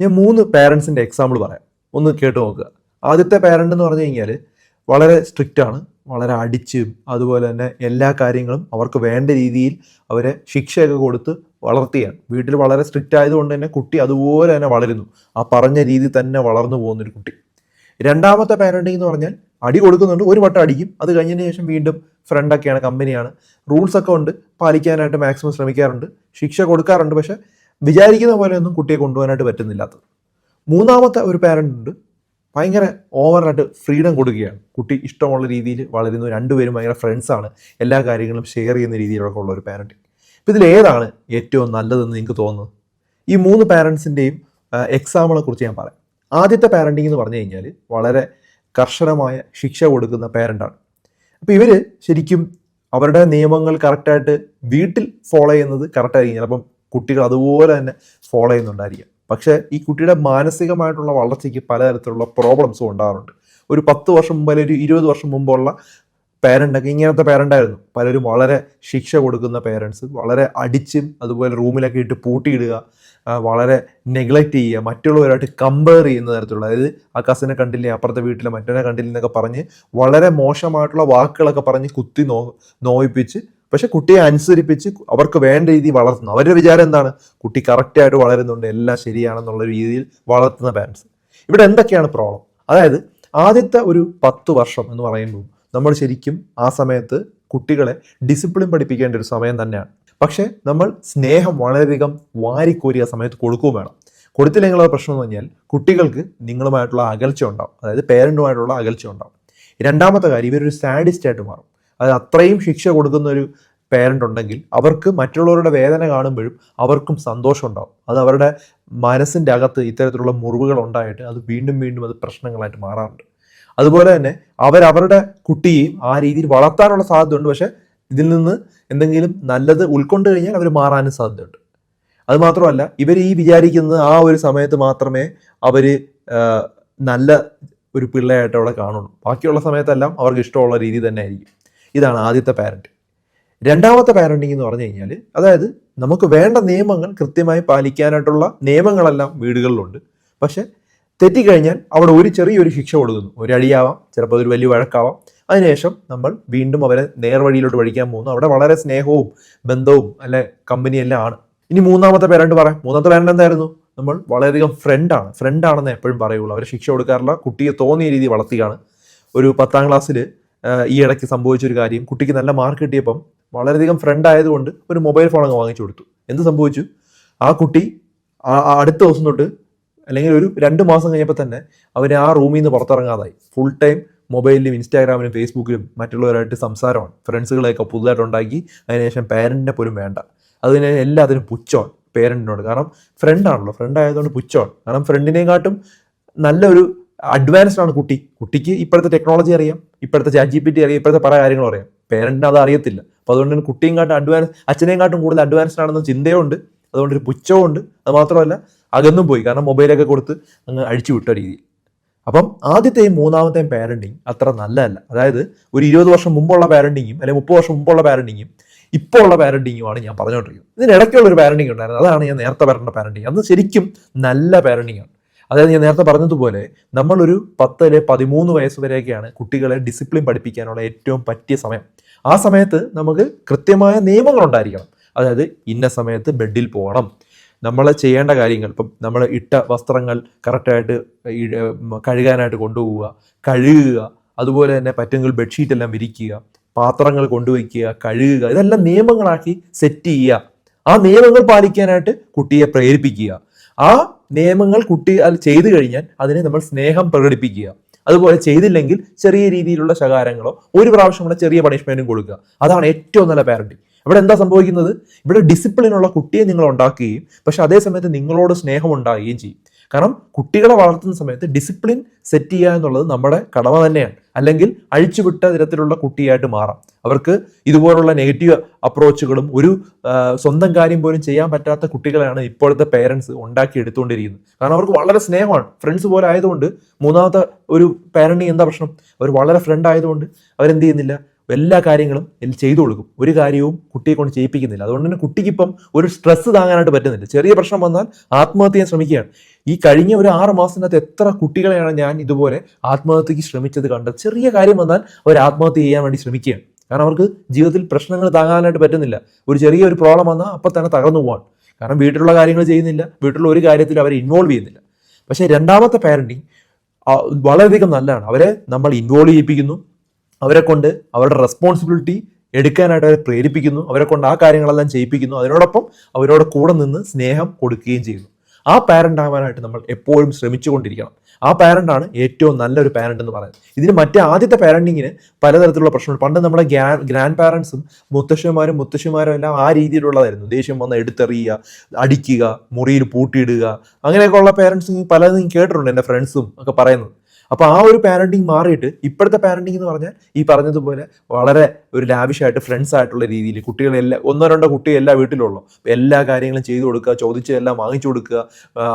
ഞാൻ മൂന്ന് പാരൻസിന്റെ എക്സാമ്പിൾ പറയാം. ഒന്ന് കേട്ട് നോക്കുക. ആദ്യത്തെ പാരന്റ് എന്ന് പറഞ്ഞു കഴിഞ്ഞാൽ വളരെ സ്ട്രിക്റ്റ് ആണ്. വളരെ അടിച്ചും അതുപോലെ തന്നെ എല്ലാ കാര്യങ്ങളും അവർക്ക് വേണ്ട രീതിയിൽ അവരെ ശിക്ഷയൊക്കെ കൊടുത്ത് വളർത്തിയാണ്. വീട്ടിൽ വളരെ സ്ട്രിക്റ്റ് ആയതുകൊണ്ട് തന്നെ കുട്ടി അതുപോലെ തന്നെ വളരുന്നു. ആ പറഞ്ഞ രീതി തന്നെ വളർന്നു പോകുന്നൊരു കുട്ടി. രണ്ടാമത്തെ പാരന്റിംഗ് എന്ന് പറഞ്ഞാൽ അടി കൊടുക്കുന്നുണ്ട് ഒരു വട്ടം അടിക്കും. അത് കഴിഞ്ഞതിന് ശേഷം വീണ്ടും ഫ്രണ്ടൊക്കെയാണ് കമ്പനിയാണ് റൂൾസ് ഒക്കെ ഉണ്ട്. പാലിക്കാനായിട്ട് മാക്സിമം ശ്രമിക്കാറുണ്ട്. ശിക്ഷ കൊടുക്കാറുണ്ട്. പക്ഷെ വിചാരിക്കുന്ന പോലെയൊന്നും കുട്ടിയെ കൊണ്ടുപോകാനായിട്ട് പറ്റുന്നില്ലാത്തത്. മൂന്നാമത്തെ ഒരു പാരന്റ് ഉണ്ട്. ഭയങ്കര ഓവറായിട്ട് ഫ്രീഡം കൊടുക്കുകയാണ്. കുട്ടി ഇഷ്ടമുള്ള രീതിയിൽ വളരുന്നു. രണ്ടുപേരും ഭയങ്കര ഫ്രണ്ട്സാണ് എല്ലാ കാര്യങ്ങളും ഷെയർ ചെയ്യുന്ന രീതിയിലൊക്കെ ഉള്ള ഒരു പാരന്റിങ് അപ്പോൾ ഇതിലേതാണ് ഏറ്റവും നല്ലതെന്ന് നിങ്ങൾക്ക് തോന്നുന്നത്? ഈ മൂന്ന് പാരൻസിന്റെയും എക്സാമ്പിളെ കുറിച്ച് ഞാൻ പറയാം. ആദ്യത്തെ പാരന്റിങ് എന്ന് പറഞ്ഞു കഴിഞ്ഞാൽ വളരെ കർശനമായ ശിക്ഷ കൊടുക്കുന്ന പാരന്റാണ് അപ്പോൾ ഇവർ ശരിക്കും അവരുടെ നിയമങ്ങൾ കറക്റ്റായിട്ട് വീട്ടിൽ ഫോളോ ചെയ്യുന്നത് കറക്റ്റായിരിക്കും ചിലപ്പം കുട്ടികൾ അതുപോലെ തന്നെ ഫോളോ ചെയ്യുന്നുണ്ടായിരിക്കാം. പക്ഷേ ഈ കുട്ടിയുടെ മാനസികമായിട്ടുള്ള വളർച്ചയ്ക്ക് പലതരത്തിലുള്ള പ്രോബ്ലംസും ഉണ്ടാകാറുണ്ട് ഒരു പത്ത് വർഷം മുമ്പ് അല്ലെങ്കിൽ ഒരു ഇരുപത് വർഷം മുമ്പുള്ള പേരന്റൊക്കെ ഇങ്ങനത്തെ പേരന്റായിരുന്നു പലരും വളരെ ശിക്ഷ കൊടുക്കുന്ന പേരൻസ് വളരെ അടിച്ചും അതുപോലെ റൂമിലൊക്കെ ഇട്ട് പൂട്ടിയിടുക വളരെ നെഗ്ലക്റ്റ് ചെയ്യുക മറ്റുള്ളവരായിട്ട് കമ്പയർ ചെയ്യുന്ന തരത്തിലുള്ള അതായത് ആ കസിനെ കണ്ടില്ലേ അപ്പുറത്തെ വീട്ടിലെ മറ്റവനെ കണ്ടില്ലെന്നൊക്കെ പറഞ്ഞ് വളരെ മോശമായിട്ടുള്ള വാക്കുകളൊക്കെ പറഞ്ഞ് കുത്തി നോ നോയിപ്പിച്ച് പക്ഷെ കുട്ടിയെ അനുസരിപ്പിച്ച് അവർക്ക് വേണ്ട രീതിയിൽ വളർത്തുന്നു. അവരുടെ വിചാരം എന്താണ്? കുട്ടി കറക്റ്റായിട്ട് വളരുന്നുണ്ട് എല്ലാം ശരിയാണെന്നുള്ള രീതിയിൽ വളർത്തുന്ന പാരൻസ് ഇവിടെ എന്തൊക്കെയാണ് പ്രോബ്ലം അതായത് ആദ്യത്തെ ഒരു പത്ത് വർഷം എന്ന് പറയുമ്പോൾ നമ്മൾ ശരിക്കും ആ സമയത്ത് കുട്ടികളെ ഡിസിപ്ലിൻ പഠിപ്പിക്കേണ്ട ഒരു സമയം തന്നെയാണ്. പക്ഷേ നമ്മൾ സ്നേഹം വളരെയധികം വാരിക്കോരി ആ സമയത്ത് കൊടുക്കുകയും വേണം. കൊടുത്തില്ലെങ്കിലുള്ള പ്രശ്നം എന്ന് പറഞ്ഞാൽ കുട്ടികൾക്ക് നിങ്ങളുമായിട്ടുള്ള അകൽച്ച ഉണ്ടാവും. അതായത് പേരന്റുമായിട്ടുള്ള അകൽച്ച ഉണ്ടാവും. രണ്ടാമത്തെ കാര്യം ഇവരൊരു സാഡിസ്റ്റ് ആയിട്ട് മാറും. അതായത് അത്രയും ശിക്ഷ കൊടുക്കുന്ന ഒരു പേരന്റ് ഉണ്ടെങ്കിൽ അവർക്ക് മറ്റുള്ളവരുടെ വേദന കാണുമ്പോഴും അവർക്കും സന്തോഷം ഉണ്ടാവും. അത് അവരുടെ മനസ്സിന്റെ അകത്ത് ഇത്തരത്തിലുള്ള മുറിവുകൾ ഉണ്ടായിട്ട് അത് വീണ്ടും വീണ്ടും അത് പ്രശ്നങ്ങളായിട്ട് മാറാറുണ്ട്. അതുപോലെ തന്നെ അവരവരുടെ കുട്ടിയെയും ആ രീതിയിൽ വളർത്താനുള്ള സാധ്യതയുണ്ട്. പക്ഷേ ഇതിൽ നിന്ന് എന്തെങ്കിലും നല്ലത് ഉൾക്കൊണ്ട് കഴിഞ്ഞാൽ അവർ മാറാനും സാധ്യതയുണ്ട്. അതുമാത്രമല്ല ഇവർ ഈ വിചാരിക്കുന്നത് ആ ഒരു സമയത്ത് മാത്രമേ അവർ നല്ല ഒരു പിള്ളയായിട്ട് അവിടെ കാണുള്ളൂ. ബാക്കിയുള്ള സമയത്തെല്ലാം അവർക്ക് ഇഷ്ടമുള്ള രീതി തന്നെ ആയിരിക്കും. ഇതാണ് ആദ്യത്തെ പാരന്റ് രണ്ടാമത്തെ പാരന്റിങ് എന്ന് പറഞ്ഞു കഴിഞ്ഞാൽ അതായത് നമുക്ക് വേണ്ട നിയമങ്ങൾ കൃത്യമായി പാലിക്കാനായിട്ടുള്ള നിയമങ്ങളെല്ലാം വീടുകളിലുണ്ട്. പക്ഷെ തെറ്റിക്കഴിഞ്ഞാൽ അവിടെ ഒരു ചെറിയൊരു ശിക്ഷ കൊടുക്കുന്നു. ഒരു ചിലപ്പോൾ ഒരു വലിയ വഴക്കാവാം. അതിനുശേഷം നമ്മൾ വീണ്ടും അവരെ നേർവഴിയിലോട്ട് വഴിക്കാൻ പോകുന്നു. അവിടെ വളരെ സ്നേഹവും ബന്ധവും അല്ലെ കമ്പനിയെല്ലാം ആണ്. ഇനി മൂന്നാമത്തെ പേരന്റ് പറയാം. മൂന്നാമത്തെ പേരന്റ് എന്തായിരുന്നു? നമ്മൾ വളരെയധികം ഫ്രണ്ടാണ് ഫ്രണ്ടാണെന്ന് എപ്പോഴും പറയുള്ളൂ. അവരെ ശിക്ഷ കൊടുക്കാറില്ല. കുട്ടിയെ തോന്നിയ രീതി വളർത്തിയാണ് ഒരു പത്താം ക്ലാസ്സിൽ ഈ ഇടയ്ക്ക് സംഭവിച്ച ഒരു കാര്യം. കുട്ടിക്ക് നല്ല മാർക്ക് കിട്ടിയപ്പം വളരെയധികം ഫ്രണ്ട് ആയതുകൊണ്ട് ഒരു മൊബൈൽ ഫോൺ അങ്ങ് വാങ്ങിച്ചു കൊടുത്തു. എന്ത് സംഭവിച്ചു? ആ കുട്ടി അടുത്ത ദിവസം തൊട്ട് അല്ലെങ്കിൽ ഒരു രണ്ട് മാസം കഴിഞ്ഞപ്പോൾ തന്നെ അവർ ആ റൂമിൽ നിന്ന് പുറത്തിറങ്ങാതായി. ഫുൾ ടൈം മൊബൈലിലും ഇൻസ്റ്റാഗ്രാമിലും ഫേസ്ബുക്കിലും മറ്റുള്ളവരായിട്ട് സംസാരമാണ്. ഫ്രണ്ട്സുകളെയൊക്കെ പുതുതായിട്ട് ഉണ്ടാക്കി അതിനുശേഷം പേരന്റിനെ പോലും വേണ്ട. അതിന് എല്ലാത്തിനും പുച്ഛമാണ് പേരന്റിനോട് കാരണം ഫ്രണ്ടാണല്ലോ ഫ്രണ്ട് ആയതുകൊണ്ട് പുച്ഛമാണ് കാരണം ഫ്രണ്ടിനെക്കാട്ടും നല്ലൊരു അഡ്വാൻസ്ഡ് ആണ് കുട്ടി. കുട്ടിക്ക് ഇപ്പോഴത്തെ ടെക്നോളജി അറിയാം ഇപ്പോഴത്തെ ചാറ്റ് ജി പി ടി അറിയാം ഇപ്പോഴത്തെ പല കാര്യങ്ങളും അറിയാം. പേരന്റിന് അത് അറിയത്തില്ല. അപ്പോൾ അതുകൊണ്ട് തന്നെ കുട്ടിയും കാട്ടും അഡ്വാൻസ് അച്ഛനെയും കാട്ടും കൂടുതൽ അഡ്വാൻസ്ഡ് ആണെന്ന ചിന്തയുണ്ട്. അതുകൊണ്ട് ഒരു പുച്ഛവും ഉണ്ട്. അത് മാത്രമല്ല അകന്നും പോയി. കാരണം മൊബൈലൊക്കെ കൊടുത്ത് അങ്ങ് അഴിച്ചു വിട്ട രീതി അപ്പം ആദ്യത്തെയും മൂന്നാമത്തെയും പാരന്റിങ് അത്ര നല്ലതല്ല. അതായത് ഒരു ഇരുപത് വർഷം മുമ്പുള്ള പാരന്റിങ്ങും അല്ലെങ്കിൽ മുപ്പത് വർഷം മുമ്പുള്ള പാരന്റിങ്ങും ഇപ്പോൾ ഉള്ള പാരന്റിങ്ങുമാണ് ഞാൻ പറഞ്ഞുകൊണ്ടിരിക്കുന്നത്. ഇതിനിടയ്ക്കുള്ള ഒരു പാരന്റിങ് ഉണ്ടായിരുന്നു. അതാണ് ഞാൻ നേരത്തെ പറഞ്ഞ പാരന്റിങ് അത് ശരിക്കും നല്ല പാരന്റിങ് ആണ്. അതായത് ഞാൻ നേരത്തെ പറഞ്ഞതുപോലെ നമ്മളൊരു പത്ത് അല്ലെ പതിമൂന്ന് വയസ്സ് വരെയൊക്കെയാണ് കുട്ടികളെ ഡിസിപ്ലിൻ പഠിപ്പിക്കാനുള്ള ഏറ്റവും പറ്റിയ സമയം. ആ സമയത്ത് നമുക്ക് കൃത്യമായ നിയമങ്ങൾ ഉണ്ടായിരിക്കണം അതായത് ഇന്ന സമയത്ത് ബെഡിൽ പോകണം. നമ്മൾ ചെയ്യേണ്ട കാര്യങ്ങൾ ഇപ്പം നമ്മൾ ഇട്ട വസ്ത്രങ്ങൾ കറക്റ്റായിട്ട് കഴുകാനായിട്ട് കൊണ്ടുപോവുക കഴുകുക അതുപോലെ തന്നെ പറ്റുമെങ്കിൽ ബെഡ്ഷീറ്റ് എല്ലാം വിരിക്കുക പാത്രങ്ങൾ കൊണ്ടുവയ്ക്കുക കഴുകുക ഇതെല്ലാം നിയമങ്ങളാക്കി സെറ്റ് ചെയ്യുക. ആ നിയമങ്ങൾ പാലിക്കാനായിട്ട് കുട്ടിയെ പ്രേരിപ്പിക്കുക. ആ നിയമങ്ങൾ കുട്ടി അത് ചെയ്തു കഴിഞ്ഞാൽ അതിനെ നമ്മൾ സ്നേഹം പ്രകടിപ്പിക്കുക. അതുപോലെ ചെയ്തില്ലെങ്കിൽ ചെറിയ രീതിയിലുള്ള ശകാരങ്ങളോ ഒരു പ്രാവശ്യം പ്രാവശ്യമുള്ള ചെറിയ പണിഷ്മെന്റും കൊടുക്കുക. അതാണ് ഏറ്റവും നല്ല പാരന്റിങ് ഇവിടെ എന്താ സംഭവിക്കുന്നത്? ഇവിടെ ഡിസിപ്ലിനുള്ള കുട്ടിയെ നിങ്ങൾ ഉണ്ടാക്കുകയും പക്ഷെ അതേ സമയത്ത് നിങ്ങളോട് സ്നേഹം ഉണ്ടാകുകയും ചെയ്യും. കാരണം കുട്ടികളെ വളർത്തുന്ന സമയത്ത് ഡിസിപ്ലിൻ സെറ്റ് ചെയ്യുക എന്നുള്ളത് നമ്മുടെ കടമ തന്നെയാണ്. അല്ലെങ്കിൽ അഴിച്ചുവിട്ട തരത്തിലുള്ള കുട്ടിയായിട്ട് മാറാം. അവർക്ക് ഇതുപോലുള്ള നെഗറ്റീവ് അപ്രോച്ചുകളും ഒരു സ്വന്തം കാര്യം പോലും ചെയ്യാൻ പറ്റാത്ത കുട്ടികളാണ് ഇപ്പോഴത്തെ പേരൻസ് ഉണ്ടാക്കി എടുത്തുകൊണ്ടിരിക്കുന്നത്. കാരണം അവർക്ക് വളരെ സ്നേഹമാണ്. ഫ്രണ്ട്സ് പോലെ ആയതുകൊണ്ട് മൂന്നാമത്തെ ഒരു പാരന്റിങ് എന്താ പ്രശ്നം? അവർ വളരെ ഫ്രണ്ട് ആയതുകൊണ്ട് അവരെന്ത് ചെയ്യുന്നില്ല? എല്ലാ കാര്യങ്ങളും എല്ലാം ചെയ്തു കൊടുക്കും. ഒരു കാര്യവും കുട്ടിയെ കൊണ്ട് ചെയ്യിപ്പിക്കുന്നില്ല. അതുകൊണ്ട് തന്നെ കുട്ടിക്ക് ഇപ്പം ഒരു സ്ട്രെസ് താങ്ങാനായിട്ട് പറ്റുന്നില്ല. ചെറിയ പ്രശ്നം വന്നാൽ ആത്മഹത്യ ശ്രമിക്കുകയാണ്. ഈ കഴിഞ്ഞ ഒരു ആറ് മാസത്തിനകത്ത് എത്ര കുട്ടികളെയാണ് ഞാൻ ഇതുപോലെ ആത്മഹത്യക്ക് ശ്രമിച്ചത് കണ്ടത്? ചെറിയ കാര്യം വന്നാൽ അവർ ആത്മഹത്യ ചെയ്യാൻ വേണ്ടി ശ്രമിക്കുകയാണ്. കാരണം അവർക്ക് ജീവിതത്തിൽ പ്രശ്നങ്ങൾ താങ്ങാനായിട്ട് പറ്റുന്നില്ല. ഒരു ചെറിയ ഒരു പ്രോബ്ലം വന്നാൽ അപ്പം തന്നെ തകർന്നു പോവാൻ. കാരണം വീട്ടിലുള്ള കാര്യങ്ങൾ ചെയ്യുന്നില്ല. വീട്ടിലുള്ള ഒരു കാര്യത്തിൽ അവരെ ഇൻവോൾവ് ചെയ്യുന്നില്ല. പക്ഷേ രണ്ടാമത്തെ പാരന്റിങ് വളരെയധികം നല്ലതാണ്. അവരെ നമ്മൾ ഇൻവോൾവ് ചെയ്യിപ്പിക്കുന്നു. അവരെ കൊണ്ട് അവരുടെ റെസ്പോൺസിബിലിറ്റി എടുക്കാനായിട്ട് അവരെ പ്രേരിപ്പിക്കുന്നു. അവരെ കൊണ്ട് ആ കാര്യങ്ങളെല്ലാം ചെയ്യിപ്പിക്കുന്നു. അതിനോടൊപ്പം അവരോട് കൂടെ നിന്ന് സ്നേഹം കൊടുക്കുകയും ചെയ്യുന്നു. ആ പാരന്റ് ആവാനായിട്ട് നമ്മൾ എപ്പോഴും ശ്രമിച്ചുകൊണ്ടിരിക്കണം. ആ പാരന്റാണ് ഏറ്റവും നല്ലൊരു പാരന്റ് എന്ന് പറയുന്നത്. ഇതിന് മറ്റേ ആദ്യത്തെ പാരന്റിങ്ങിന് പലതരത്തിലുള്ള പ്രശ്നങ്ങൾ. പണ്ട് നമ്മുടെ ഗ്രാ ഗ്രാൻഡ് പാരൻസും മുത്തശ്ശന്മാരും മുത്തശ്ശിമാരും എല്ലാം ആ രീതിയിലുള്ളതായിരുന്നു. ദേഷ്യം വന്ന് എടുത്തെറിയുക അടിക്കുക മുറിയിൽ പൂട്ടിയിടുക. അങ്ങനെയൊക്കെ ഉള്ള പാരൻസ് പലതും കേട്ടിട്ടുണ്ട് എന്റെ ഫ്രണ്ട്സും ഒക്കെ പറയുന്നത്. അപ്പോൾ ആ ഒരു പാരന്റിങ് മാറിയിട്ട് ഇപ്പോഴത്തെ പാരന്റിങ് എന്ന് പറഞ്ഞാൽ ഈ പറഞ്ഞതുപോലെ വളരെ ഒരു ലാവിഷായിട്ട് ഫ്രണ്ട്സ് ആയിട്ടുള്ള രീതിയിൽ കുട്ടികളെല്ലാം ഒന്നോ രണ്ടോ കുട്ടി എല്ലാ വീട്ടിലുള്ളൂ. എല്ലാ കാര്യങ്ങളും ചെയ്തു കൊടുക്കുക ചോദിച്ചതെല്ലാം വാങ്ങിച്ചു കൊടുക്കുക.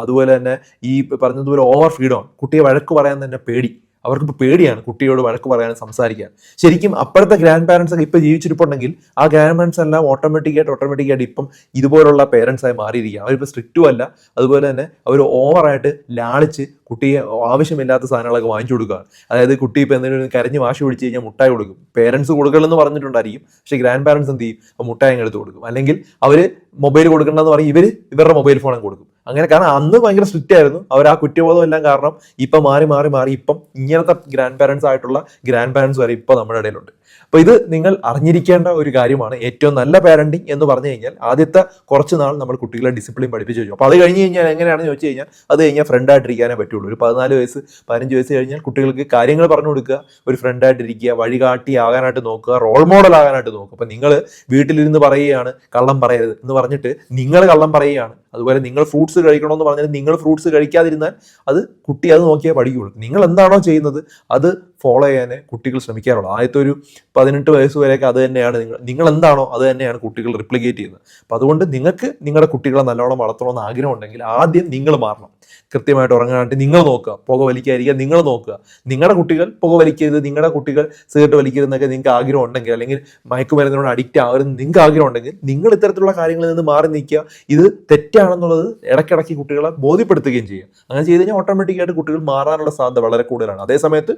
അതുപോലെ തന്നെ ഈ പറഞ്ഞതുപോലെ ഓവർ ഫ്രീഡം കുട്ടിയെ വഴക്ക് പറയാൻ തന്നെ പേടി. അവർക്ക് ഇപ്പോൾ പേടിയാണ് കുട്ടിയോട് വഴക്ക് പറയാനും സംസാരിക്കാൻ. ശരിക്കും അപ്പോഴത്തെ ഗ്രാൻഡ് പാരൻസ് ഒക്കെ ഇപ്പോൾ ജീവിച്ചിരിപ്പുണ്ടെങ്കിൽ ആ ഗ്രാൻഡ് പാരൻസ് എല്ലാം ഓട്ടോമാറ്റിക്കായിട്ട് ഓട്ടോമാറ്റിക്കായിട്ട് ഇപ്പം ഇതുപോലുള്ള പേരൻസ് ആയി മാറിയിരിക്കുകയാണ്. അവരിപ്പോൾ സ്ട്രിക്റ്റും അല്ല. അതുപോലെ തന്നെ അവർ ഓവറായിട്ട് ലാളിച്ച് കുട്ടിയെ ആവശ്യമില്ലാത്ത സാധനങ്ങളൊക്കെ വാങ്ങിച്ചു കൊടുക്കുകയാണ്. അതായത് കുട്ടി ഇപ്പോൾ എന്തെങ്കിലും കരഞ്ഞ് വാശി പിടിച്ച് കഴിഞ്ഞാൽ മുട്ടായി കൊടുക്കും. പേരൻസ് കൊടുക്കണമെന്ന് പറഞ്ഞിട്ടുണ്ടായിരിക്കും. പക്ഷേ ഗ്രാൻഡ് പാരൻസ് എന്ത് ചെയ്യും? മുട്ടായി എടുത്ത് കൊടുക്കും. അല്ലെങ്കിൽ അവർ മൊബൈൽ കൊടുക്കണമെന്ന് പറയും. ഇവർ ഇവരുടെ മൊബൈൽ ഫോണും കൊടുക്കും. അങ്ങനെ കാരണം അന്ന് ഭയങ്കര സ്ട്രിക്റ്റ് ആയിരുന്നു. അവർ ആ കുറ്റബോധം എല്ലാം കാരണം ഇപ്പം മാറി മാറി മാറി ഇപ്പം ഇങ്ങനത്തെ ഗ്രാൻഡ് പാരൻസ് ആയിട്ടുള്ള ഗ്രാൻഡ് പാരൻസ് വരെ ഇപ്പം നമ്മുടെ ഇടയിലുണ്ട്. അപ്പോൾ ഇത് നിങ്ങൾ അറിഞ്ഞിരിക്കേണ്ട ഒരു കാര്യമാണ്. ഏറ്റവും നല്ല പാരന്റിങ് എന്ന് പറഞ്ഞു കഴിഞ്ഞാൽ ആദ്യത്തെ കുറച്ച് നാൾ നമ്മൾ കുട്ടികളെ ഡിസിപ്ലിൻ പഠിപ്പിച്ച് കഴിഞ്ഞു അപ്പോൾ അത് കഴിഞ്ഞ് കഴിഞ്ഞാൽ എങ്ങനെയാണെന്ന് ചോദിച്ചു കഴിഞ്ഞാൽ അത് കഴിഞ്ഞാൽ ഫ്രണ്ടായിട്ടിരിക്കാനേ പറ്റുള്ളൂ. ഒരു പതിനാല് വയസ്സ് പതിനഞ്ച് വയസ്സ് കഴിഞ്ഞാൽ കുട്ടികൾക്ക് കാര്യങ്ങൾ പറഞ്ഞു കൊടുക്കുക ഒരു ഫ്രണ്ടായിട്ടിരിക്കുക വഴികാട്ടി ആകാനായിട്ട് നോക്കുക റോൾ മോഡൽ ആകാനായിട്ട് നോക്കുക. അപ്പോൾ നിങ്ങൾ വീട്ടിലിരുന്ന് പറയുകയാണ് കള്ളം പറയരുത് എന്ന് പറഞ്ഞിട്ട് നിങ്ങൾ കള്ളം പറയുകയാണ്. അതുപോലെ നിങ്ങൾ ഫ്രൂട്ട്സ് കഴിക്കണമെന്ന് പറഞ്ഞാൽ നിങ്ങൾ ഫ്രൂട്ട്സ് കഴിക്കാതിരുന്നാൽ അത് കുട്ടി അത് നോക്കിയേ പഠിക്കുകയുള്ളൂ. നിങ്ങൾ എന്താണോ ചെയ്യുന്നത് അത് ഫോളോ ചെയ്യാൻ കുട്ടികൾ ശ്രമിക്കാറുള്ളൂ. ആദ്യത്തെ ഒരു പതിനെട്ട് വയസ്സ് വരെയൊക്കെ അത് തന്നെയാണ്. നിങ്ങൾ നിങ്ങൾ എന്താണോ അത് തന്നെയാണ് കുട്ടികൾ റിപ്ലിക്കേറ്റ് ചെയ്യുന്നത്. അപ്പോൾ അതുകൊണ്ട് നിങ്ങൾക്ക് നിങ്ങളുടെ കുട്ടികളെ നല്ലോണം വളർത്തണമെന്ന് ആഗ്രഹം ഉണ്ടെങ്കിൽ ആദ്യം നിങ്ങൾ മാറണം. കൃത്യമായിട്ട് ഉറങ്ങാനായിട്ട് നിങ്ങൾ നോക്കുക. പുക വലിക്കാതിരിക്കുക നിങ്ങൾ നോക്കുക. നിങ്ങളുടെ കുട്ടികൾ പുക വലിക്കരുത് നിങ്ങളുടെ കുട്ടികൾ സിഗരറ്റ് വലിക്കരുതെന്നൊക്കെ നിങ്ങൾക്ക് ആഗ്രഹം ഉണ്ടെങ്കിൽ അല്ലെങ്കിൽ മയക്കുമരുന്നിനോട് അഡിക്റ്റ് ആകരുത് നിങ്ങൾക്ക് ആഗ്രഹം ഉണ്ടെങ്കിൽ നിങ്ങൾ ഇത്തരത്തിലുള്ള കാര്യങ്ങളിൽ നിന്ന് മാറി നിൽക്കുക. ഇത് തെറ്റാണെന്നുള്ളത് ഇടയ്ക്കിടയ്ക്ക് കുട്ടികളെ ബോധ്യപ്പെടുത്തുകയും ചെയ്യുക. അങ്ങനെ ചെയ്ത് കഴിഞ്ഞാൽ ഓട്ടോമാറ്റിക്കായിട്ട് കുട്ടികൾ മാറാനുള്ള സാധ്യത വളരെ കൂടുതലാണ്. അതേ സമയത്ത്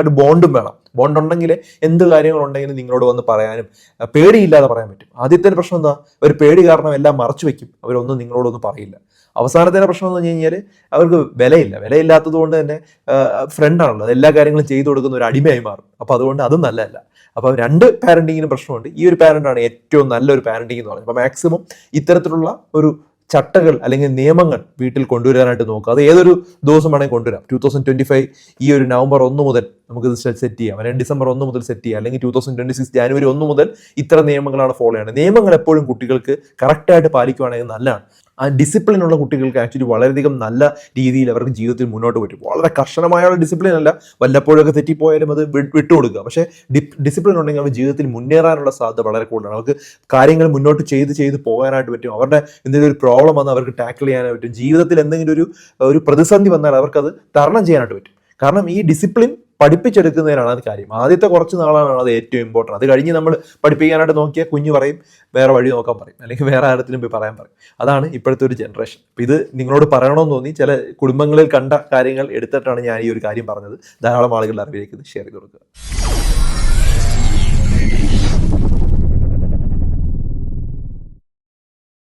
കുട്ടിയുമായിട്ട് ബോണ്ടും വേണം. ബോണ്ട് ഉണ്ടെങ്കിൽ എന്ത് കാര്യങ്ങളുണ്ടെങ്കിലും നിങ്ങളോട് വന്ന് പറയാനും പേടിയില്ലാതെ പറയാൻ പറ്റും. ആദ്യത്തെ പ്രശ്നം എന്താ? ഒരു പേടി കാരണം എല്ലാം മറച്ചു വെക്കും. അവരൊന്നും നിങ്ങളോടൊന്നും പറയില്ല. അവസാനത്തെ പ്രശ്നം എന്ന് പറഞ്ഞു കഴിഞ്ഞാൽ അവർക്ക് വിലയില്ല. വിലയില്ലാത്തത് കൊണ്ട് തന്നെ ഫ്രണ്ടാണല്ലോ എല്ലാ കാര്യങ്ങളും ചെയ്തു കൊടുക്കുന്ന ഒരു അടിമയായി മാറും. അപ്പോൾ അതുകൊണ്ട് അതും നല്ലതല്ല. അപ്പോൾ രണ്ട് പാരന്റിങ്ങിനും പ്രശ്നമുണ്ട്. ഈ ഒരു പാരന്റാണ് ഏറ്റവും നല്ലൊരു പാരന്റിങ് എന്ന് പറയുന്നത്. അപ്പോൾ മാക്സിമം ഇത്തരത്തിലുള്ള ഒരു ചട്ടകൾ അല്ലെങ്കിൽ നിയമങ്ങൾ വീട്ടിൽ കൊണ്ടുവരാനായിട്ട് നോക്കുക. അത് ഏതൊരു ദിവസം വേണമെങ്കിൽ കൊണ്ടുവരാം. ടൂ തൗസൻഡ് ട്വന്റി ഫൈവ് ഈ ഒരു നവംബർ ഒന്ന് മുതൽ നമുക്ക് ഇത് സെറ്റ് ചെയ്യാം. അല്ലെങ്കിൽ ഡിസംബർ ഒന്ന് മുതൽ സെറ്റ് ചെയ്യാം. അല്ലെങ്കിൽ two thousand twenty six January ഒന്ന് മുതൽ ഇത്ര നിയമങ്ങളാണ് ഫോളോ ചെയ്യുന്നത്. നിയമങ്ങൾ എപ്പോഴും കുട്ടികൾക്ക് കറക്റ്റായിട്ട് പാലിക്കുവാണെങ്കിൽ നല്ലതാണ്. ആ ഡിസിപ്ലിൻ ഉള്ള കുട്ടികൾക്ക് ആക്ച്വലി വളരെയധികം നല്ല രീതിയിൽ അവർക്ക് ജീവിതത്തിൽ മുന്നോട്ട് പറ്റും. വളരെ കർശനമായുള്ള ഡിസിപ്ലിൻ അല്ല വല്ലപ്പോഴൊക്കെ തെറ്റിപ്പോയാലും അത് വിട്ടു വിട്ടുകൊടുക്കുക. പക്ഷേ ഡിസിപ്ലിൻ ഉണ്ടെങ്കിൽ അവർ ജീവിതത്തിൽ മുന്നേറാനുള്ള സാധ്യത വളരെ കൂടുതലാണ്. അവർക്ക് കാര്യങ്ങൾ മുന്നോട്ട് ചെയ്ത് ചെയ്ത് പോകാനായിട്ട് പറ്റും. അവരുടെ എന്തെങ്കിലും ഒരു പ്രോബ്ലം വന്നാൽ അവർക്ക് ടാക്കിൾ ചെയ്യാനായിട്ട് പറ്റും. ജീവിതത്തിൽ എന്തെങ്കിലും ഒരു ഒരു പ്രതിസന്ധി വന്നാൽ അവർക്കത് തരണം ചെയ്യാനായിട്ട് പറ്റും. കാരണം ഈ ഡിസിപ്ലിൻ പഠിപ്പിച്ചെടുക്കുന്നതിനാണ് അത് കാര്യം. ആദ്യത്തെ കുറച്ച് നാളാണ് അത് ഏറ്റവും ഇമ്പോർട്ടന്റ് അത് കഴിഞ്ഞ് നമ്മൾ പഠിപ്പിക്കാനായിട്ട് നോക്കിയാൽ കുഞ്ഞ് പറയും വേറെ വഴി നോക്കാൻ പറയും. അല്ലെങ്കിൽ വേറെ ആരത്തിലും പോയി പറയാൻ പറയും. അതാണ് ഇപ്പോഴത്തെ ഒരു ജനറേഷൻ ഇത് നിങ്ങളോട് പറയണമെന്ന് തോന്നി ചില കുടുംബങ്ങളിൽ കണ്ട കാര്യങ്ങൾ എടുത്തിട്ടാണ് ഞാൻ ഈ ഒരു കാര്യം പറഞ്ഞത്. ധാരാളം ആളുകളുടെ അറിവിലേക്ക് ഷെയർ ചെയ്ത് കൊടുക്കുക.